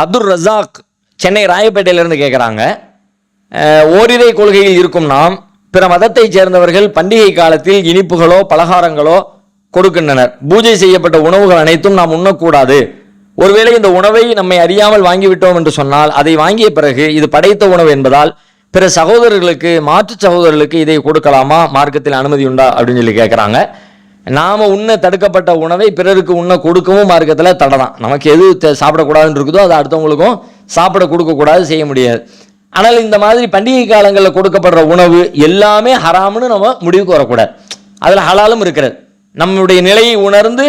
Abdul Razak Chennai ராயப்பேட்டையிலிருந்து கேட்குறாங்க. ஓரிரை கொள்கையில் இருக்கும் நாம் பிற மதத்தைச் சேர்ந்தவர்கள் பண்டிகை காலத்தில் இனிப்புகளோ பலகாரங்களோ கொடுக்கின்றனர். பூஜை செய்யப்பட்ட உணவுகள் அனைத்தும் நாம் உண்ணக்கூடாது. ஒருவேளை இந்த உணவை நம்மை அறியாமல் வாங்கிவிட்டோம் என்று சொன்னால் அதை வாங்கிய பிறகு இது படைத்த உணவு என்பதால் பிற சகோதரர்களுக்கு மாற்று சகோதரர்களுக்கு இதை கொடுக்கலாமா? மார்க்கத்தில் அனுமதி உண்டா? அப்படின்னு சொல்லி கேட்குறாங்க. நாம் உண்ண தடுக்கப்பட்ட உணவை பிறருக்கு உண்ண கொடுக்கவும் மார்க்கத்தில் தடை தான் நமக்கு எது சாப்பிடக்கூடாதுன்னு இருக்குதோ அதை அடுத்தவங்களுக்கும் சாப்பிட கொடுக்கக்கூடாது செய்ய முடியாது. ஆனால் இந்த மாதிரி பண்டிகை காலங்களில் கொடுக்கப்படுற உணவு எல்லாமே ஹராம்னு நம்ம முடிவுக்கு வரக்கூடாது. அதில் ஹலாலும் இருக்கிறது. நம்முடைய நிலையை உணர்ந்து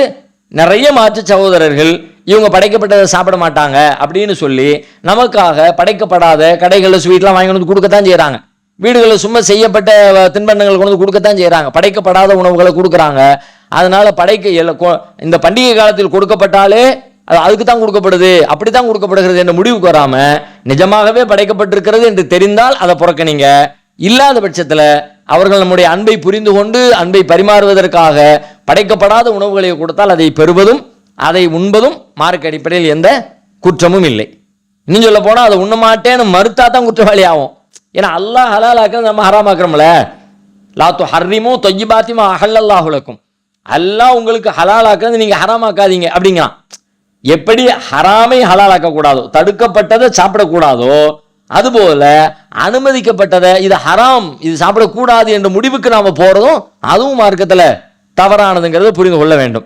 நிறைய மாற்று சகோதரர்கள் இவங்க படைக்கப்பட்டதை சாப்பிட மாட்டாங்க அப்படின்னு சொல்லி நமக்காக படைக்கப்படாத கடைகளில் ஸ்வீட்லாம் வாங்கி வந்து கொடுக்கத்தான் செய்கிறாங்க வீடுகளில் சும்மா செய்யப்பட்ட தின்பண்டங்கள் கொண்டு வந்து கொடுக்கத்தான் செய்கிறாங்க படைக்கப்படாத உணவுகளை கொடுக்குறாங்க. அதனால் படைக்க கொ- இந்த பண்டிகை காலத்தில் கொடுக்கப்பட்டாலே அது அதுக்கு தான் கொடுக்கப்படுது. அப்படி தான் கொடுக்கப்படுகிறது என்ற முடிவுக்கு வராமல் நிஜமாகவே படைக்கப்பட்டிருக்கிறது என்று தெரிந்தால் அதை புறக்கணிங்க. இல்லாத பட்சத்தில் அவர்கள் நம்முடைய அன்பை புரிந்து கொண்டு அன்பை பரிமாறுவதற்காக படைக்கப்படாத உணவுகளை கொடுத்தால் அதை பெறுவதும் அதை உண்பதும் மார்க் அடிப்படையில் எந்த குற்றமும் இல்லை. இன்னும் சொல்ல போனால் அதை உண்ண மாட்டேன்னு மறுத்தா தான் குற்றவாளி ஆகும் ஏன்னா அல்லாஹ் ஹலாலாக்கிறது நம்ம ஹராமாக்குறோம்ல. லாத்து ஹர்ரிமோ தொய்யிபாத்திமா அஹல்லல்லாஹுலக்கும் அல்லாஹ் உங்களுக்கு ஹலாலாக்குறது நீங்கள் ஹராமாக்காதீங்க அப்படிங்கிறான். எப்படி ஹராமை ஹலாலாக்கக்கூடாதோ தடுக்கப்பட்டதை சாப்பிடக்கூடாதோ அதுபோல அனுமதிக்கப்பட்டதை இது ஹராம் இது சாப்பிடக்கூடாது என்ற முடிவுக்கு நாம் போகிறதும் அதுவும் மார்க்கத்தில் தவறானதுங்கிறத புரிந்து கொள்ள வேண்டும்.